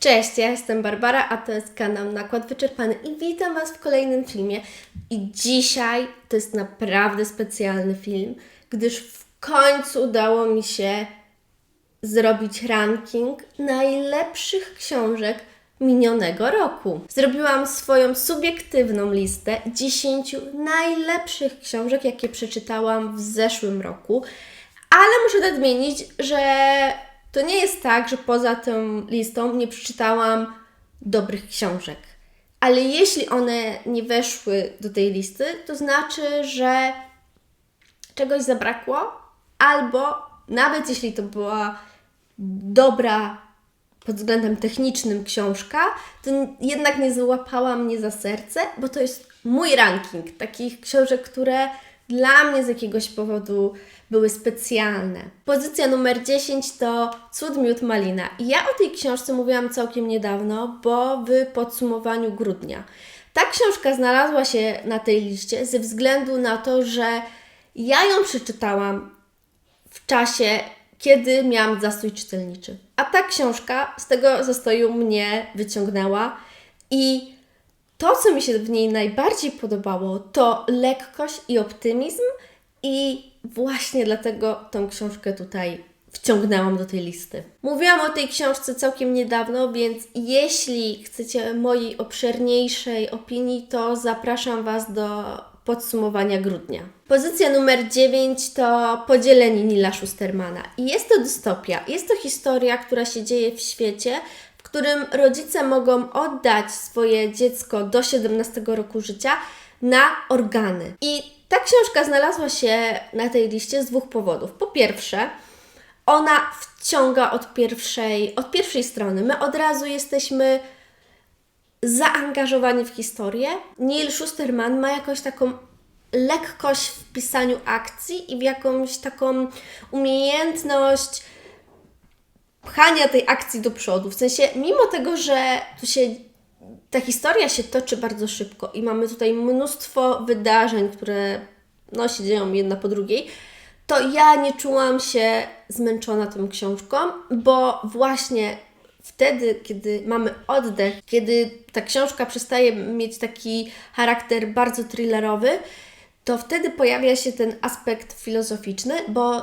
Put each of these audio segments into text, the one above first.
Cześć, ja jestem Barbara, a to jest kanał Nakład Wyczerpany i witam Was w kolejnym filmie. I dzisiaj to jest naprawdę specjalny film, gdyż w końcu udało mi się zrobić ranking najlepszych książek minionego roku. Zrobiłam swoją subiektywną listę 10 najlepszych książek, jakie przeczytałam w zeszłym roku, ale muszę nadmienić, że to nie jest tak, że poza tą listą nie przeczytałam dobrych książek. Ale jeśli one nie weszły do tej listy, to znaczy, że czegoś zabrakło, albo nawet jeśli to była dobra pod względem technicznym książka, to jednak nie złapała mnie za serce, bo to jest mój ranking takich książek, które dla mnie z jakiegoś powodu były specjalne. Pozycja numer 10 to Cud Miód Malina. I ja o tej książce mówiłam całkiem niedawno, bo w podsumowaniu grudnia. Ta książka znalazła się na tej liście ze względu na to, że ja ją przeczytałam w czasie, kiedy miałam zastój czytelniczy. A ta książka z tego zastoju mnie wyciągnęła i to, co mi się w niej najbardziej podobało, to lekkość i optymizm, i właśnie dlatego tą książkę tutaj wciągnęłam do tej listy. Mówiłam o tej książce całkiem niedawno, więc jeśli chcecie mojej obszerniejszej opinii, to zapraszam Was do podsumowania grudnia. Pozycja numer 9 to Podzieleni Nila Schustermana. I jest to dystopia. Jest to historia, która się dzieje w świecie, którym rodzice mogą oddać swoje dziecko do 17 roku życia na organy. I ta książka znalazła się na tej liście z dwóch powodów. Po pierwsze, ona wciąga od pierwszej, od pierwszej strony. My od razu jesteśmy zaangażowani w historię. Neil Schusterman ma jakąś taką lekkość w pisaniu akcji i w jakąś taką umiejętność pchania tej akcji do przodu. W sensie, mimo tego, że tu się ta historia się toczy bardzo szybko i mamy tutaj mnóstwo wydarzeń, które no, się dzieją jedna po drugiej, to ja nie czułam się zmęczona tą książką, bo właśnie wtedy, kiedy mamy oddech, kiedy ta książka przestaje mieć taki charakter bardzo thrillerowy, to wtedy pojawia się ten aspekt filozoficzny, bo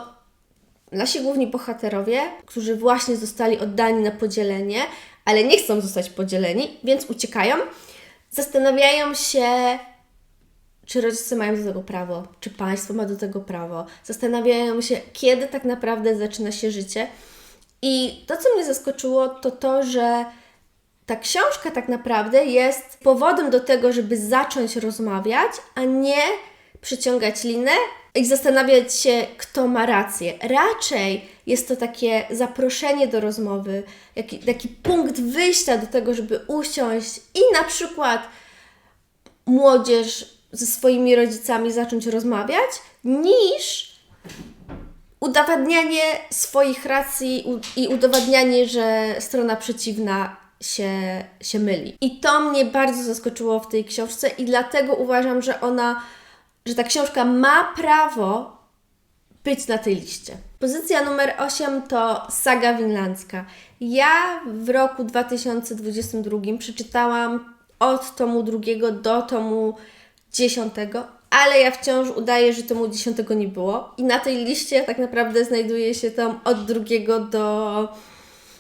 nasi główni bohaterowie, którzy właśnie zostali oddani na podzielenie, ale nie chcą zostać podzieleni, więc uciekają, zastanawiają się, czy rodzice mają do tego prawo, czy państwo ma do tego prawo. Zastanawiają się, kiedy tak naprawdę zaczyna się życie. I to, co mnie zaskoczyło, to to, że ta książka tak naprawdę jest powodem do tego, żeby zacząć rozmawiać, a nie przyciągać linę i zastanawiać się, kto ma rację. Raczej jest to takie zaproszenie do rozmowy, jaki, taki punkt wyjścia do tego, żeby usiąść i na przykład młodzież ze swoimi rodzicami zacząć rozmawiać, niż udowadnianie swoich racji i udowadnianie, że strona przeciwna się, się myli. I to mnie bardzo zaskoczyło w tej książce i dlatego uważam, że ona że ta książka ma prawo być na tej liście. Pozycja numer 8 to Saga Winlandzka. Ja w roku 2022 przeczytałam od tomu drugiego do tomu dziesiątego, ale ja wciąż udaję, że tomu dziesiątego nie było. I na tej liście tak naprawdę znajduje się tam od drugiego do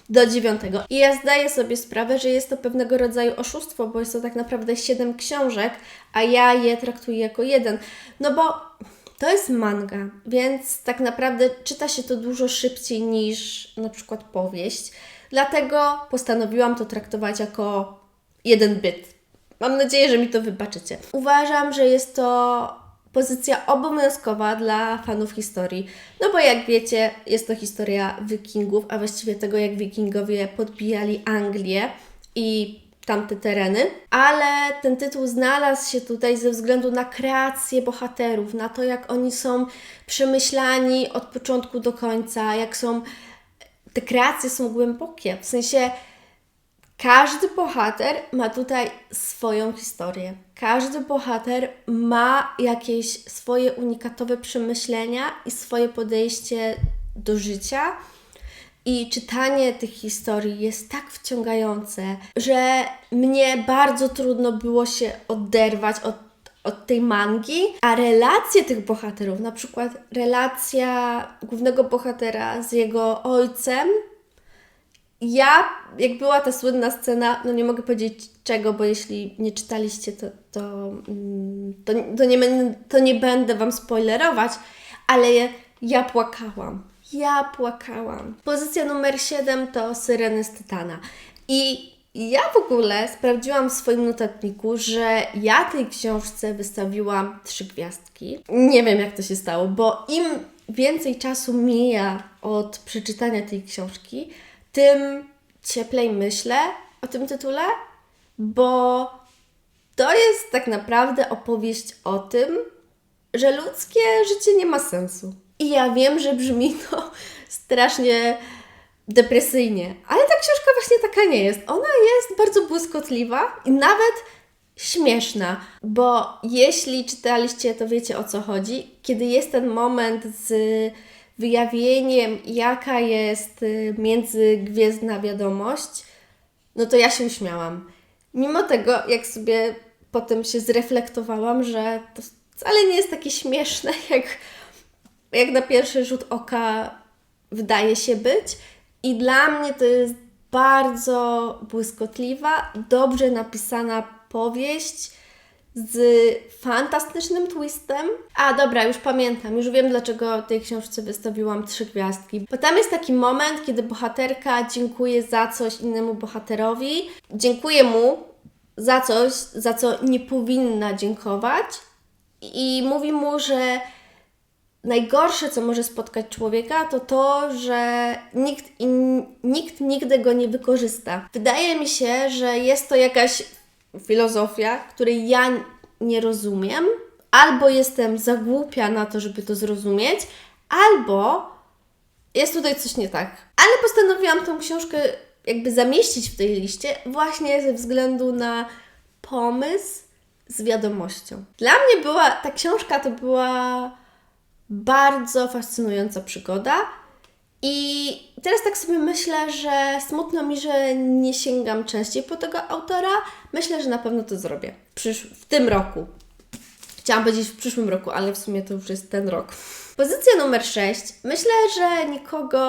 do dziewiątego. I ja zdaję sobie sprawę, że jest to pewnego rodzaju oszustwo, bo jest to tak naprawdę siedem książek, a ja je traktuję jako jeden. No bo to jest manga, więc tak naprawdę czyta się to dużo szybciej niż na przykład powieść. Dlatego postanowiłam to traktować jako jeden byt. Mam nadzieję, że mi to wybaczycie. Uważam, że jest to pozycja obowiązkowa dla fanów historii. No bo jak wiecie, jest to historia wikingów, a właściwie tego, jak wikingowie podbijali Anglię i tamte tereny, ale ten tytuł znalazł się tutaj ze względu na kreację bohaterów, na to, jak oni są przemyślani od początku do końca, jak są. Te kreacje są głębokie, w sensie każdy bohater ma tutaj swoją historię. Każdy bohater ma jakieś swoje unikatowe przemyślenia i swoje podejście do życia. I czytanie tych historii jest tak wciągające, że mnie bardzo trudno było się oderwać od, od tej mangi, a relacje tych bohaterów, na przykład relacja głównego bohatera z jego ojcem, ja, jak była ta słynna scena, no nie mogę powiedzieć czego, bo jeśli nie czytaliście, to, to, mm, to, to, nie, to nie będę Wam spoilerować, ale ja płakałam. Ja płakałam. Pozycja numer 7 to Syreny z Tytana. I ja w ogóle sprawdziłam w swoim notatniku, że ja tej książce wystawiłam trzy gwiazdki. Nie wiem, jak to się stało, bo im więcej czasu mija od przeczytania tej książki, tym cieplej myślę o tym tytule, bo to jest tak naprawdę opowieść o tym, że ludzkie życie nie ma sensu. I ja wiem, że brzmi to strasznie depresyjnie, ale ta książka właśnie taka nie jest. Ona jest bardzo błyskotliwa i nawet śmieszna, bo jeśli czytaliście, to wiecie o co chodzi. Kiedy jest ten moment z wyjawieniem, jaka jest y, międzygwiezdna wiadomość, no to ja się uśmiałam. Mimo tego, jak sobie potem się zreflektowałam, że to wcale nie jest takie śmieszne, jak, jak na pierwszy rzut oka wydaje się być. I dla mnie to jest bardzo błyskotliwa, dobrze napisana powieść z fantastycznym twistem. A dobra, już pamiętam, już wiem dlaczego tej książce wystawiłam trzy gwiazdki. Bo tam jest taki moment, kiedy bohaterka dziękuję za coś innemu bohaterowi, dziękuję mu za coś, za co nie powinna dziękować i mówi mu, że najgorsze, co może spotkać człowieka, to to, że nikt, in, nikt nigdy go nie wykorzysta. Wydaje mi się, że jest to jakaś filozofia, której ja nie rozumiem, albo jestem za głupia na to, żeby to zrozumieć, albo jest tutaj coś nie tak. Ale postanowiłam tą książkę jakby zamieścić w tej liście właśnie ze względu na pomysł z wiadomością. Dla mnie była ta książka to była bardzo fascynująca przygoda. I teraz tak sobie myślę, że smutno mi, że nie sięgam częściej po tego autora. Myślę, że na pewno to zrobię przysz- w tym roku. Chciałam powiedzieć w przyszłym roku, ale w sumie to już jest ten rok. Pozycja numer 6. Myślę, że nikogo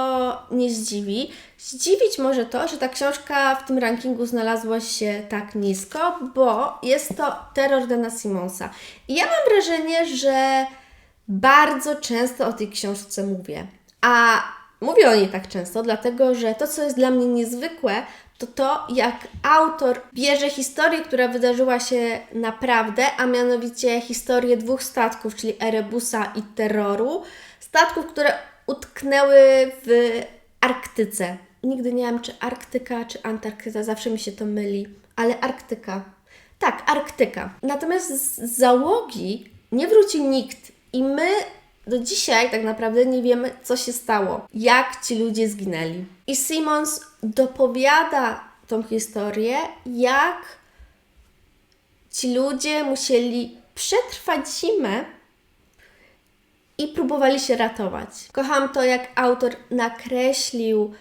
nie zdziwi. Zdziwić może to, że ta książka w tym rankingu znalazła się tak nisko, bo jest to Terror Dana Simonsa. I ja mam wrażenie, że bardzo często o tej książce mówię. A mówię o niej tak często, dlatego że to, co jest dla mnie niezwykłe, to to, jak autor bierze historię, która wydarzyła się naprawdę, a mianowicie historię dwóch statków, czyli Erebusa i Terroru. Statków, które utknęły w Arktyce. Nigdy nie wiem, czy Arktyka, czy Antarktyda, zawsze mi się to myli, ale Arktyka. Tak, Arktyka. Natomiast z załogi nie wróci nikt i my do dzisiaj tak naprawdę nie wiemy, co się stało, jak ci ludzie zginęli. I Simons dopowiada tą historię, jak ci ludzie musieli przetrwać zimę i próbowali się ratować. Kocham to, jak autor nakreślił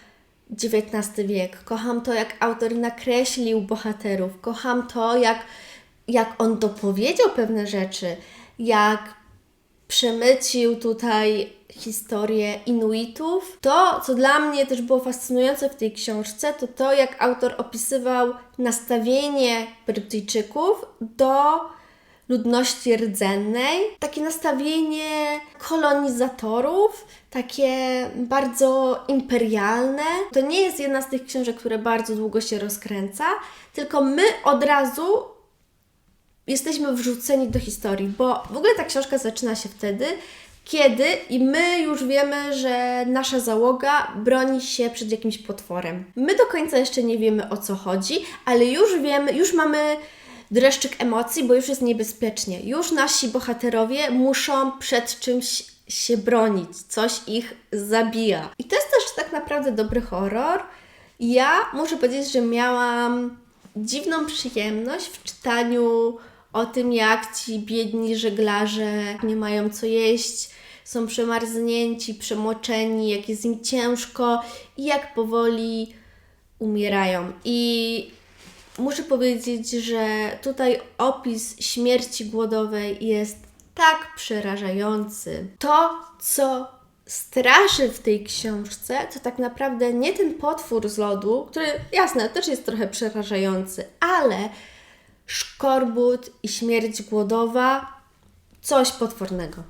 XIX wiek. Kocham to, jak autor nakreślił bohaterów. Kocham to, jak, jak on dopowiedział pewne rzeczy, jak przemycił tutaj historię Inuitów. To, co dla mnie też było fascynujące w tej książce, to to, jak autor opisywał nastawienie Brytyjczyków do ludności rdzennej. Takie nastawienie kolonizatorów, takie bardzo imperialne. To nie jest jedna z tych książek, które bardzo długo się rozkręca, tylko my od razu jesteśmy wrzuceni do historii, bo w ogóle ta książka zaczyna się wtedy, kiedy i my już wiemy, że nasza załoga broni się przed jakimś potworem. My do końca jeszcze nie wiemy o co chodzi, ale już wiemy, już mamy dreszczyk emocji, bo już jest niebezpiecznie. Już nasi bohaterowie muszą przed czymś się bronić, coś ich zabija. I to jest też tak naprawdę dobry horror. Ja muszę powiedzieć, że miałam dziwną przyjemność w czytaniu o tym, jak ci biedni żeglarze nie mają co jeść, są przemarznięci, przemoczeni, jak jest im ciężko i jak powoli umierają. I muszę powiedzieć, że tutaj opis śmierci głodowej jest tak przerażający. To, co straszy w tej książce, to tak naprawdę nie ten potwór z lodu, który jasne też jest trochę przerażający, ale szkorbut i śmierć głodowa coś potwornego.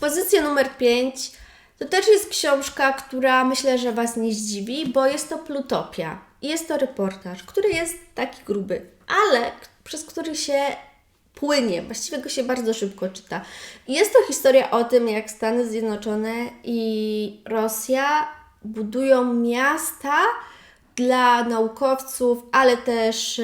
Pozycja numer 5 to też jest książka, która myślę, że Was nie zdziwi, bo jest to Plutopia. Jest to reportaż, który jest taki gruby, ale przez który się płynie, właściwie go się bardzo szybko czyta. Jest to historia o tym, jak Stany Zjednoczone i Rosja budują miasta dla naukowców, ale też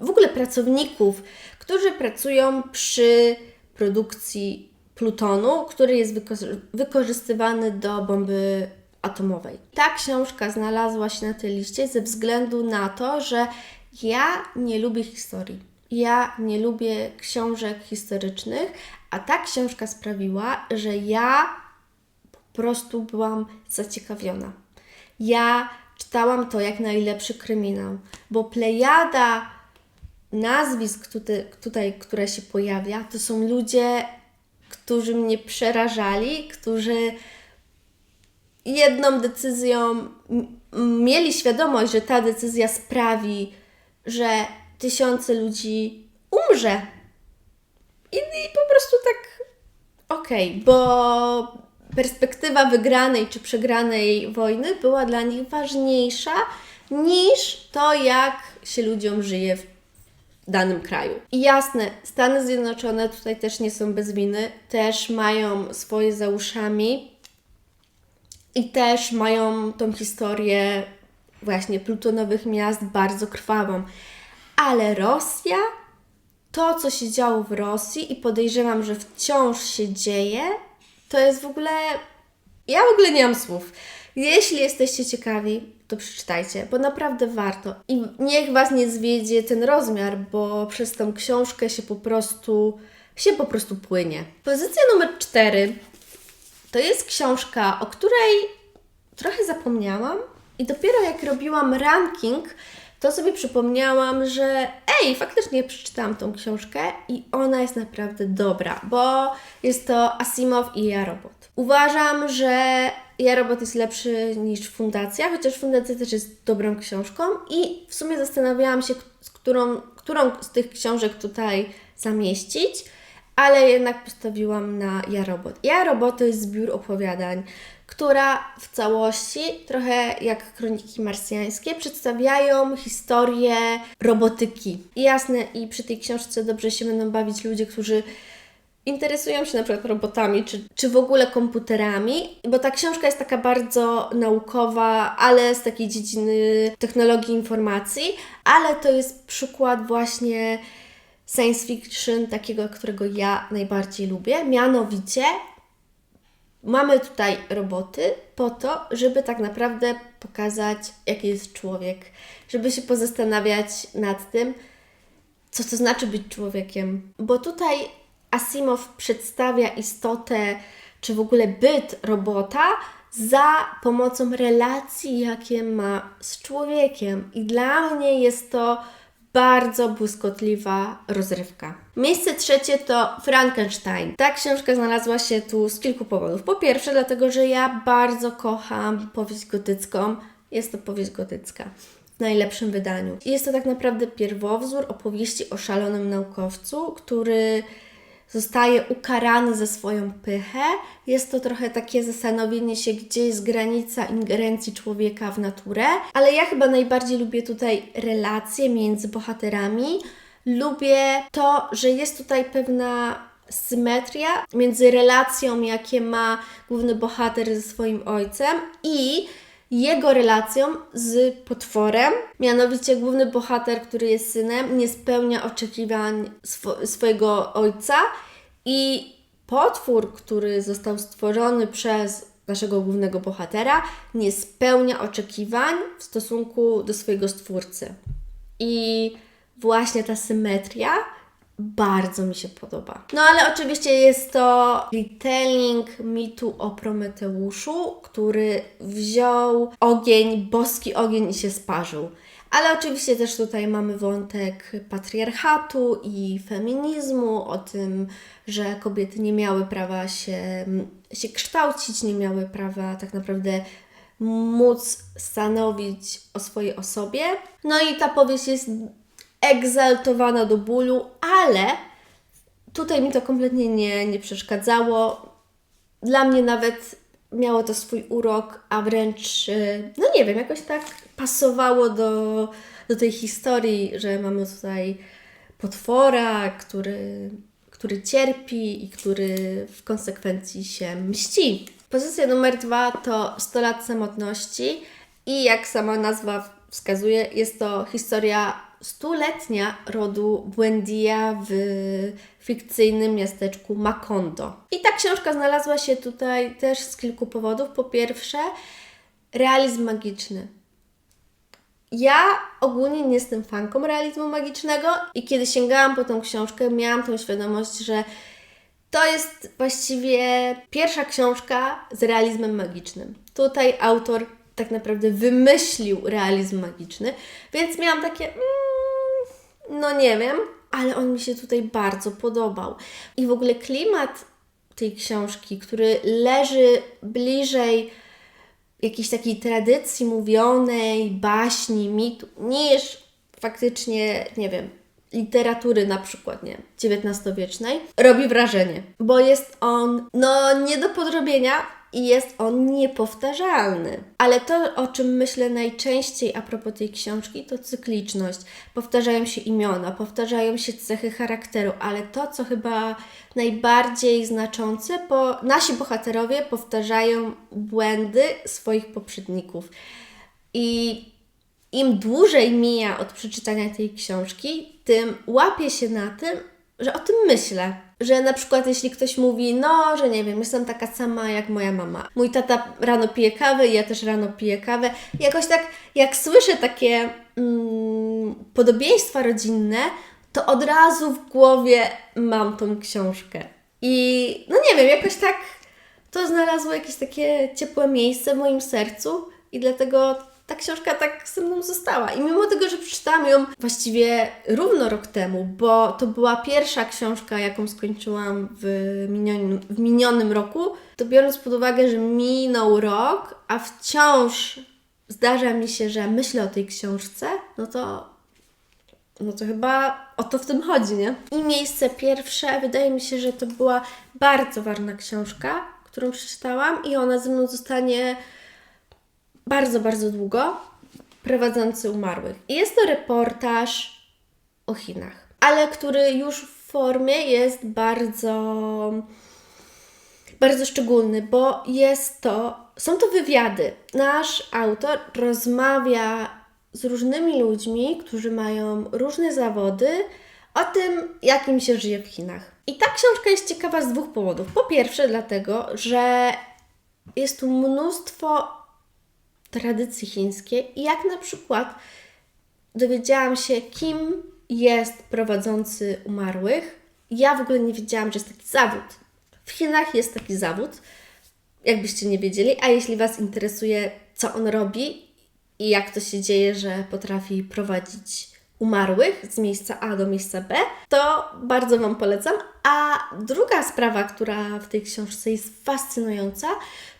w ogóle pracowników, którzy pracują przy produkcji plutonu, który jest wyko- wykorzystywany do bomby atomowej. Ta książka znalazła się na tej liście ze względu na to, że ja nie lubię historii. Ja nie lubię książek historycznych, a ta książka sprawiła, że ja po prostu byłam zaciekawiona. Ja czytałam to jak najlepszy kryminał, bo plejada nazwisk tutaj, tutaj, które się pojawia, to są ludzie, którzy mnie przerażali, którzy jedną decyzją mieli świadomość, że ta decyzja sprawi, że tysiące ludzi umrze. I, i po prostu tak okej, bo perspektywa wygranej czy przegranej wojny była dla nich ważniejsza niż to, jak się ludziom żyje w danym kraju. I jasne, Stany Zjednoczone tutaj też nie są bez winy, też mają swoje za uszami i też mają tą historię właśnie plutonowych miast bardzo krwawą. Ale Rosja, to co się działo w Rosji i podejrzewam, że wciąż się dzieje, to jest w ogóle. Ja w ogóle nie mam słów. Jeśli jesteście ciekawi, to przeczytajcie, bo naprawdę warto. I niech Was nie zwiedzie ten rozmiar, bo przez tą książkę się po prostu się po prostu płynie. Pozycja numer 4 to jest książka, o której trochę zapomniałam i dopiero jak robiłam ranking, to sobie przypomniałam, że ej, faktycznie przeczytałam tą książkę i ona jest naprawdę dobra, bo jest to Asimov i Ja Robot. Uważam, że Ja Robot jest lepszy niż Fundacja, chociaż Fundacja też jest dobrą książką i w sumie zastanawiałam się, którą, którą z tych książek tutaj zamieścić, ale jednak postawiłam na Ja Robot. Ja Robot to jest zbiór opowiadań, która w całości, trochę jak kroniki marsjańskie, przedstawiają historię robotyki. I jasne, i przy tej książce dobrze się będą bawić ludzie, którzy interesują się na przykład robotami, czy, czy w ogóle komputerami, bo ta książka jest taka bardzo naukowa, ale z takiej dziedziny technologii informacji, ale to jest przykład właśnie science fiction, takiego, którego ja najbardziej lubię. Mianowicie mamy tutaj roboty po to, żeby tak naprawdę pokazać, jaki jest człowiek, żeby się pozastanawiać nad tym, co to znaczy być człowiekiem. Bo tutaj Asimov przedstawia istotę, czy w ogóle byt robota za pomocą relacji, jakie ma z człowiekiem. I dla mnie jest to bardzo błyskotliwa rozrywka. Miejsce trzecie to Frankenstein. Ta książka znalazła się tu z kilku powodów. Po pierwsze, dlatego, że ja bardzo kocham powieść gotycką. Jest to powieść gotycka w najlepszym wydaniu. Jest to tak naprawdę pierwowzór opowieści o szalonym naukowcu, który zostaje ukarany za swoją pychę. Jest to trochę takie zastanowienie się, gdzie jest granica ingerencji człowieka w naturę, ale ja chyba najbardziej lubię tutaj relacje między bohaterami. Lubię to, że jest tutaj pewna symetria między relacją, jakie ma główny bohater ze swoim ojcem i jego relacją z potworem. Mianowicie główny bohater, który jest synem, nie spełnia oczekiwań swo- swojego ojca i potwór, który został stworzony przez naszego głównego bohatera, nie spełnia oczekiwań w stosunku do swojego stwórcy. I właśnie ta symetria bardzo mi się podoba. No ale oczywiście jest to retelling mitu o Prometeuszu, który wziął ogień, boski ogień i się sparzył. Ale oczywiście też tutaj mamy wątek patriarchatu i feminizmu, o tym, że kobiety nie miały prawa się, się kształcić, nie miały prawa tak naprawdę móc stanowić o swojej osobie. No i ta powieść jest egzaltowana do bólu, ale tutaj mi to kompletnie nie, nie przeszkadzało. Dla mnie nawet miało to swój urok, a wręcz, y, no nie wiem, jakoś tak pasowało do, do tej historii, że mamy tutaj potwora, który, który cierpi i który w konsekwencji się mści. Pozycja numer dwa to 100 lat samotności i jak sama nazwa wskazuje, jest to historia stuletnia rodu Buendia w fikcyjnym miasteczku Macondo. I ta książka znalazła się tutaj też z kilku powodów. Po pierwsze, realizm magiczny. Ja ogólnie nie jestem fanką realizmu magicznego i kiedy sięgałam po tą książkę, miałam tą świadomość, że to jest właściwie pierwsza książka z realizmem magicznym. Tutaj autor tak naprawdę wymyślił realizm magiczny, więc miałam takie, mm, no nie wiem, ale on mi się tutaj bardzo podobał. I w ogóle klimat tej książki, który leży bliżej jakiejś takiej tradycji mówionej, baśni, mitu, niż faktycznie, nie wiem, literatury na przykład, nie, XIX-wiecznej, robi wrażenie, bo jest on, no, nie do podrobienia i jest on niepowtarzalny. Ale to, o czym myślę najczęściej a propos tej książki, to cykliczność. Powtarzają się imiona, powtarzają się cechy charakteru, ale to, co chyba najbardziej znaczące, bo nasi bohaterowie powtarzają błędy swoich poprzedników. I im dłużej mija od przeczytania tej książki, tym łapię się na tym, że o tym myślę. Że na przykład jeśli ktoś mówi, no, że nie wiem, jestem taka sama jak moja mama. Mój tata rano pije kawę, ja też rano piję kawę. Jakoś tak, jak słyszę takie mm, podobieństwa rodzinne, to od razu w głowie mam tą książkę. I no nie wiem, jakoś tak to znalazło jakieś takie ciepłe miejsce w moim sercu i dlatego ta książka tak ze mną została. I mimo tego, że przeczytałam ją właściwie równo rok temu, bo to była pierwsza książka, jaką skończyłam w minionym, w minionym roku, to biorąc pod uwagę, że minął rok, a wciąż zdarza mi się, że myślę o tej książce, no to no to chyba o to w tym chodzi, nie? I miejsce pierwsze, wydaje mi się, że to była bardzo ważna książka, którą przeczytałam i ona ze mną zostanie bardzo, bardzo długo prowadzący umarłych. I jest to reportaż o Chinach, ale który już w formie jest bardzo bardzo szczególny, bo jest to, są to wywiady. Nasz autor rozmawia z różnymi ludźmi, którzy mają różne zawody, o tym, jak im się żyje w Chinach. I ta książka jest ciekawa z dwóch powodów. Po pierwsze, dlatego, że jest tu mnóstwo tradycji chińskiej i jak na przykład dowiedziałam się, kim jest prowadzący umarłych. Ja w ogóle nie wiedziałam, że jest taki zawód. W Chinach jest taki zawód, jakbyście nie wiedzieli, a jeśli Was interesuje, co on robi i jak to się dzieje, że potrafi prowadzić umarłych z miejsca A do miejsca B, to bardzo Wam polecam. A druga sprawa, która w tej książce jest fascynująca,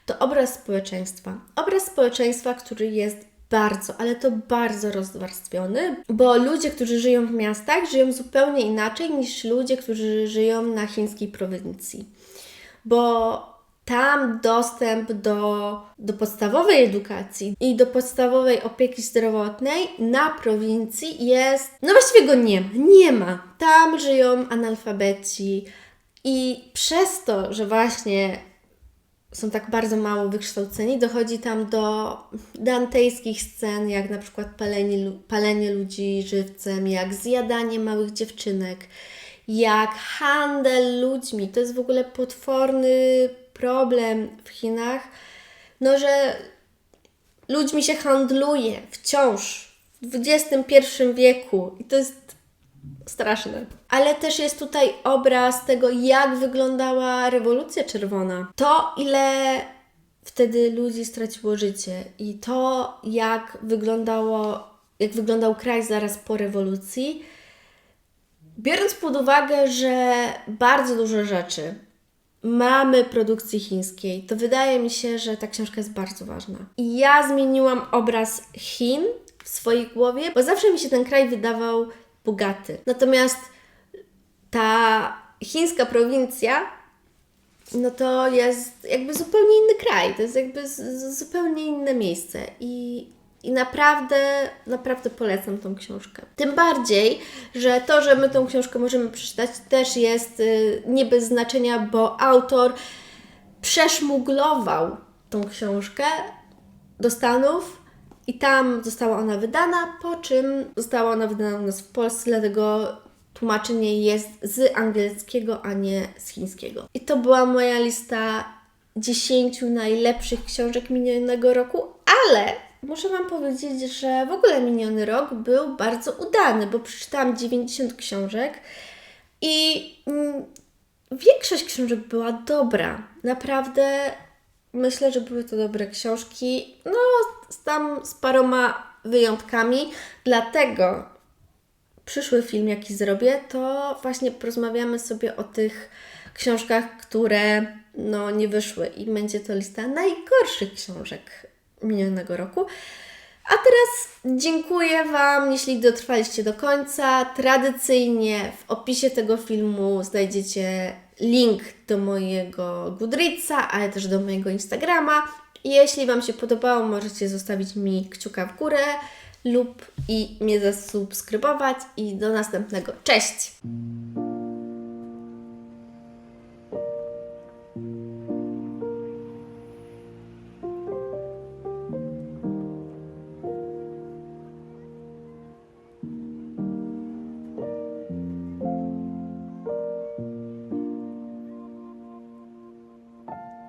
to obraz społeczeństwa. Obraz społeczeństwa, który jest bardzo, ale to bardzo rozwarstwiony, bo ludzie, którzy żyją w miastach, żyją zupełnie inaczej niż ludzie, którzy żyją na chińskiej prowincji. Bo tam dostęp do, do podstawowej edukacji i do podstawowej opieki zdrowotnej na prowincji jest, no właściwie go nie ma, nie ma. Tam żyją analfabeci i przez to, że właśnie są tak bardzo mało wykształceni, dochodzi tam do dantejskich scen, jak na przykład palenie, palenie ludzi żywcem, jak zjadanie małych dziewczynek, jak handel ludźmi. To jest w ogóle potworny problem w Chinach, no że ludźmi się handluje wciąż w XXI wieku i to jest Straszne. Ale też jest tutaj obraz tego, jak wyglądała rewolucja czerwona. To, ile wtedy ludzi straciło życie i to, jak wyglądało, jak wyglądał kraj zaraz po rewolucji. Biorąc pod uwagę, że bardzo dużo rzeczy mamy produkcji chińskiej, to wydaje mi się, że ta książka jest bardzo ważna. I ja zmieniłam obraz Chin w swojej głowie, bo zawsze mi się ten kraj wydawał bogaty. Natomiast ta chińska prowincja, no to jest jakby zupełnie inny kraj, to jest jakby zupełnie inne miejsce. I, I naprawdę, naprawdę polecam tą książkę. Tym bardziej, że to, że my tą książkę możemy przeczytać, też jest y, nie bez znaczenia, bo autor przeszmuglował tą książkę do Stanów i tam została ona wydana, po czym została ona wydana u nas w Polsce, dlatego tłumaczenie jest z angielskiego, a nie z chińskiego. I to była moja lista 10 najlepszych książek minionego roku, ale muszę Wam powiedzieć, że w ogóle miniony rok był bardzo udany, bo przeczytałam 90 książek i mm, większość książek była dobra. Naprawdę myślę, że były to dobre książki. No, tam z paroma wyjątkami. Dlatego przyszły film, jaki zrobię, to właśnie porozmawiamy sobie o tych książkach, które no, nie wyszły i będzie to lista najgorszych książek minionego roku. A teraz dziękuję Wam, jeśli dotrwaliście do końca. Tradycyjnie w opisie tego filmu znajdziecie link do mojego Goodreadsa, ale też do mojego Instagrama. Jeśli Wam się podobało, możecie zostawić mi kciuka w górę lub i mnie zasubskrybować. I do następnego. Cześć!